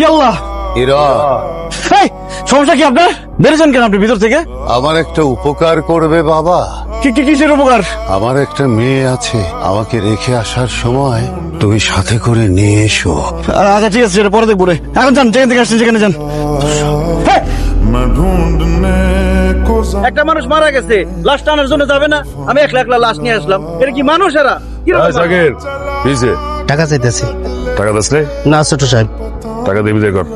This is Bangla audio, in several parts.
ইয়াল্লাহ। ইরা। এই সমস্যা কি আপনার? বেরেছেন কেন আপনি ভিতর থেকে? আমার একটা উপকার করবে বাবা। কি কি কিসের উপকার? আমার একটা মেয়ে আছে আমাকে রেখে আসার সময় তুমি সাথে করে নিয়ে এসো। আচ্ছা ঠিক আছে পরে দেখব রে। এখন যান যেখান থেকে আসছেন সেখানে যান। একটা মানুষ মারা গেছে লাশ টানার জন্য যাবে না। আমি একলা একলা লাশ নিয়ে আসলাম। এটা কি মানুষ এরা? কি টাকা চাইতেছি। টাকা বেসলে না ছোট সাহেব। টাকা দেবি দেখুন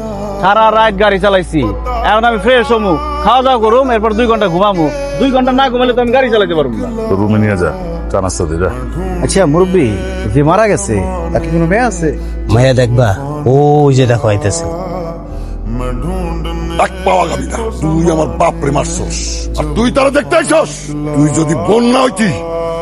সারা রাত গাড়ি চালাইছি। এখন আমি ফ্রেশ হমু। খাওয়া দাওয়া করুম এরপর দুই ঘণ্টা ঘুমামু। দুই ঘণ্টা না ঘুমালে তো আমি গাড়ি চালাইতে পারব না। রুমে নিয়ে যা চা নাস্তা আচ্ছা মুরব্বি যে মারা গেছে তার কি কোনো মেয়ে আছে? মায়া দেখবা ওই যে দেখো আইতেছে। এক পাওয়া গাবি না। তুই আমার বাপ রে মারছস। আর তুই তারা দেখতে আইছস? তুই যদি বোন হইতি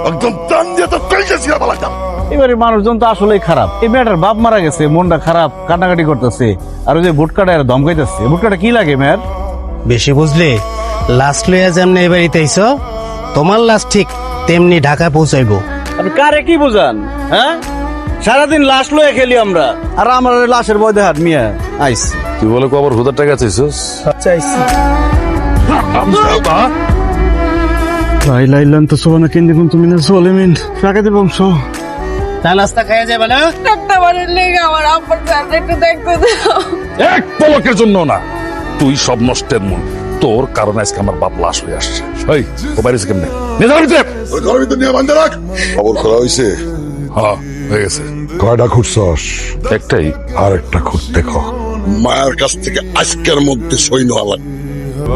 একদম টান দিয়ে তো তুই বালাটা এবারে মানুষজন তো আসলেই খারাপ। এই মেয়েটার বাপ মারা গেছে মনটা খারাপ কান্নাকাটি করতেছে আর ওই যে ভুটকাটা এর ধমকাইতেছে ভুটকাটা কি লাগে মেয়ের? বেশি বুঝলে? লাস্ট লইয়া যেমনি এবার ইতাইছ তোমার লাস্ট ঠিক তেমনি ঢাকা পৌঁছাইবো। আপনি কারে কি বুঝান হ্যাঁ? সারাদিন লাশ লয়ে খেলি আমরা আর আমার লাশের বয় দেহাত মিয়া আইস। তুই বলে কবার হুদার টাকা চাইছিস? চাইছি লাই লাইলান তো সোনা কেন্দি কুন তুমি না সোলেমিন সাকাতে বংশ চা নাস্তা খাইয়া যাবে না? একটা বারের লেগে আমার আব্বার ফ্যামিলি একটু দেখতে দাও। এক পলকের জন্য না তুই সব নষ্টের মূল। তোর কারণে আজকে আমার বাপ লাশ হয়ে আসছে। এই ও বাইরেছে কেমনে? নিয়ে যাবি ভিতরে। ওই ঘরের ভিতর নিয়ে বান্ধে রাখ। খবর করা হয়েছে হ্যাঁ হয়ে গেছে। কয়টা খুঁজছস? একটাই। আর একটা খুঁজতে খ মায়ের কাছ থেকে আজকের মধ্যে সৈন্য আলাদা